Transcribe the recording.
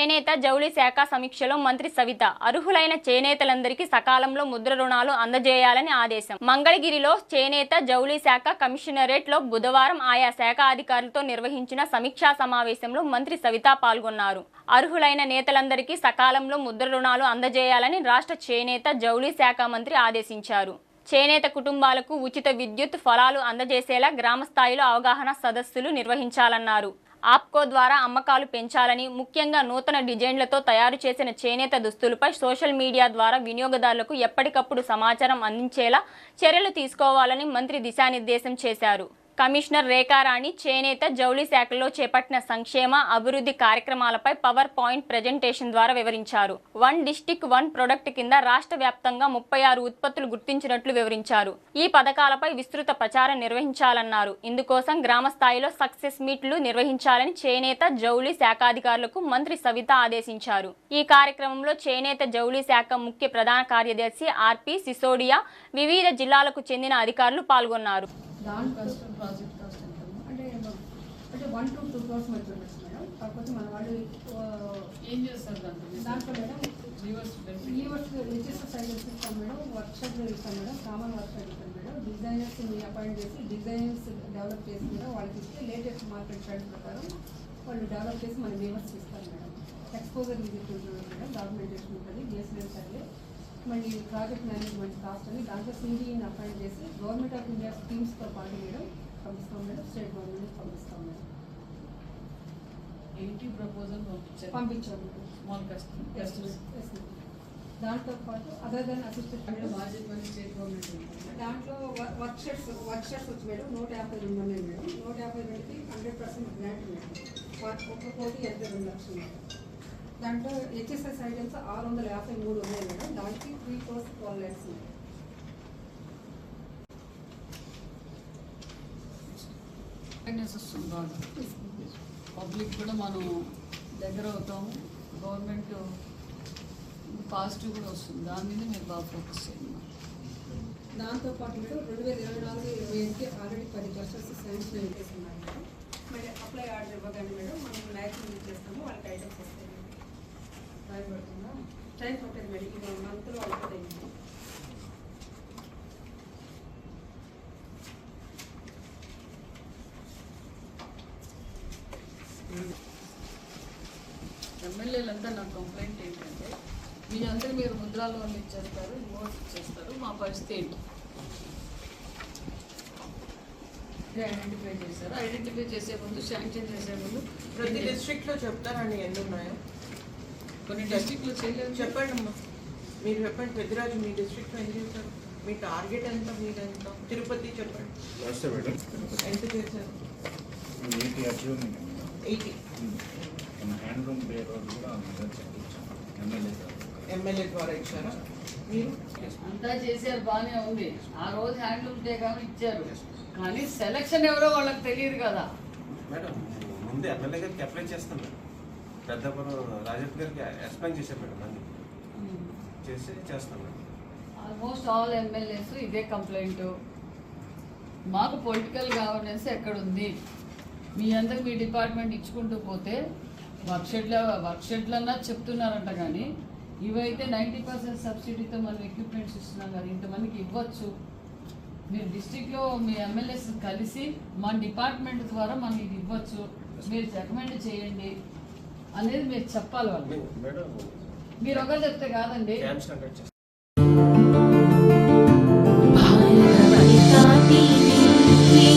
చేనేత జౌళి శాఖ సమీక్షలో మంత్రి సవిత అర్హులైన చేనేతలందరికీ సకాలంలో ముద్ర రుణాలు అందజేయాలని ఆదేశం. మంగళగిరిలో చేనేత జౌళి శాఖ కమిషనరేట్లో బుధవారం ఆయా శాఖ అధికారులతో నిర్వహించిన సమీక్షా సమావేశంలో మంత్రి సవిత పాల్గొన్నారు. అర్హులైన నేతలందరికీ సకాలంలో ముద్ర రుణాలు అందజేయాలని రాష్ట్ర చేనేత జౌళి శాఖ మంత్రి ఆదేశించారు. చేనేత కుటుంబాలకు ఉచిత విద్యుత్ ఫలాలు అందజేసేలా గ్రామ స్థాయిలో అవగాహన సదస్సులు నిర్వహించాలన్నారు. ఆప్కో ద్వారా అమ్మకాలు పెంచాలని ముఖ్యంగా నూతన డిజైన్లతో తయారు చేసిన చేనేత దుస్తులపై సోషల్ మీడియా ద్వారా వినియోగదారులకు ఎప్పటికప్పుడు సమాచారం అందించేలా చర్యలు తీసుకోవాలని మంత్రి దిశానిర్దేశం చేశారు. కమిషనర్ రేఖారాణి చేనేత జౌళి శాఖలో చేపట్టిన సంక్షేమ అభివృద్ధి కార్యక్రమాలపై పవర్ పాయింట్ ప్రజెంటేషన్ ద్వారా వివరించారు. వన్ డిస్టిక్ వన్ ప్రొడక్ట్ కింద రాష్ట్ర వ్యాప్తంగా ముప్పై ఆరు ఉత్పత్తులు గుర్తించినట్లు వివరించారు. ఈ పథకాలపై విస్తృత ప్రచారం నిర్వహించాలన్నారు. ఇందుకోసం గ్రామ స్థాయిలో సక్సెస్ మీట్లు నిర్వహించాలని చేనేత జౌళి శాఖాధికారులకు మంత్రి సవిత ఆదేశించారు. ఈ కార్యక్రమంలో చేనేత జౌళి శాఖ ముఖ్య ప్రధాన కార్యదర్శి ఆర్పి సిసోడియా వివిధ జిల్లాలకు చెందిన అధికారులు పాల్గొన్నారు. దాంట్లో కాస్ట్ ప్రాజెక్ట్ కాస్ట్ ఎంత అంటే అంటే వన్ టు టూ క్రోర్స్ మధ్య ఉండొచ్చు మేడం. కాకపోతే మన వాళ్ళు ఏం చేస్తారు దాంట్లో? దాంట్లో మేడం రివర్స్ ఈ వర్క్ రిజిస్టర్ సైకిల్స్ ఇస్తాం మేడం వర్క్ షాప్లో ఇస్తాం మేడం కామన్ వర్క్ షాప్ ఇస్తాం మేడం. డిజైనర్స్ అపాయింట్ చేసి డిజైన్స్ డెవలప్ చేసి మేడం వాళ్ళకి ఇస్తే లేటెస్ట్ మార్కెట్ ట్రెండ్ ప్రకారం వాళ్ళు డెవలప్ చేసి మన వ్యూవర్స్ ఇస్తారు మేడం. ఎక్స్పోజర్ విజిట్ ఉంటుంది మేడం డాక్యుమెంటేషన్ ఉంటుంది జిఎస్ఎల్ సర్వే మళ్ళీ ప్రాజెక్ట్ మేనేజ్మెంట్ కాస్ట్ అని దాంట్లో సింగిని అపాయింట్ చేసి గవర్నమెంట్ ఆఫ్ ఇండియా స్కీమ్స్తో పాటు మేడం పంపిస్తాం మేడం స్టేట్ గవర్నమెంట్ పంపిస్తాం మేడం. ఎయిటీ ప్రపోజల్ పంపించారు? Small customers. దాంతో పాటు అదర్ దెన్ అసిస్టెంట్. దాంట్లో వర్క్ షర్ట్స్ వర్క్ షర్ట్స్ వచ్చి మేడం నూట యాభై రెండు ఉన్నాయి మేడం నూట యాభై రెండుకి హండ్రెడ్ పర్సెంట్ గ్రాంట్ మేడం ఒక్క కోటి ఎనభై రెండు లక్షలు. మేడం దాంట్లో హెచ్ఎస్ఎస్ ఐటమ్స్ ఆరు వందల యాభై మూడు ఉన్నాయి మేడం. దానికి three crores twelve lakhs madam awareness వస్తుంది బాగా. పబ్లిక్ కూడా మనం దగ్గర అవుతాము. గవర్నమెంట్ పాజిటివ్ కూడా వస్తుంది. దాని మీద మీరు బాగా ఫోకస్ చేయండి. దాంతో పాటు మేడం రెండు వేల ఇరవై నాలుగు ఇరవై ఐదుకి ఆల్రెడీ పది క్లస్టర్స్ శాంక్షన్ చేస్తున్నారు మేడం. మరి అప్లై ఆర్డర్ ఇవ్వగానే మేడం మనం మ్యాచింగ్ చేస్తాము వాళ్ళకి ఐటమ్స్ వస్తాయి టైం పట్టదు మేడం మంత్లో ఎమ్మెల్యేలంతా నా కంప్లైంట్ ఏంటంటే మీ అందరూ మీరు ముద్రా లోన్లు ఇచ్చేస్తారు నోట్స్ ఇచ్చేస్తారు మా పరిస్థితి ఏంటి? ఐడెంటిఫై చేశారు? ఐడెంటిఫై చేసే ముందు శాంక్షన్ చేసే ముందు ప్రతి డిస్ట్రిక్ట్లో చెప్తారండి ఎన్ని ఉన్నాయో? కొన్ని డిస్ట్రిక్ట్లు చేయలేదు. చెప్పండి అమ్మా మీరు చెప్పండి పెద్దరాజు మీ డిస్ట్రిక్ట్లో ఎన్ని చేశారు? మీ టార్గెట్ ఎంత మీరు ఎంత తిరుపతి చెప్పండి. ఎంత చేశారు? Eighty Arjun eighty. మన హ్యాండ్లూమ్ డే రోజు కూడా ఎమ్మెల్యే ఎమ్మెల్యే ద్వారా ఇచ్చారా? మీరు? అంతా చేశారు బాగానే ఉంది. ఆ రోజు హ్యాండ్లూమ్ డే కానీ ఇచ్చారు. కానీ సెలక్షన్ ఎవరో వాళ్ళకి తెలియదు కదా. మేడం ముందు ఎమ్మెల్యే గారికి అప్లై చేస్తాం మేడం. పెద్దపురం రాజప్ప గారికి ఎక్స్ప్లెయిన్ చేశాం మేడం అన్ని. చేసి చేస్తాం మేడం. ఆల్మోస్ట్ ఆల్ ఎమ్మెల్యేస్ ఇదే కంప్లైంట్ మాకు పొలిటికల్ గవర్నెన్స్ ఎక్కడుంది? మీ అందరికి మీ డిపార్ట్మెంట్ ఇచ్చుకుంటూ పోతే వర్క్షెడ్ల వర్క్షెడ్లన్నా చెప్తున్నారంట కానీ ఇవైతే నైంటీ పర్సెంట్ సబ్సిడీతో మనం ఎక్విప్మెంట్స్ ఇస్తున్నాం కదా ఇంతమందికి ఇవ్వచ్చు. మీరు డిస్టిక్లో మీ ఎమ్మెల్యేస్ కలిసి మన డిపార్ట్మెంట్ ద్వారా మనం ఇది ఇవ్వచ్చు. మీరు రికమెండ్ చేయండి. అనేది మీరు చెప్పాలి వాళ్ళు. మీరు ఒకరు చెప్తే కాదండి.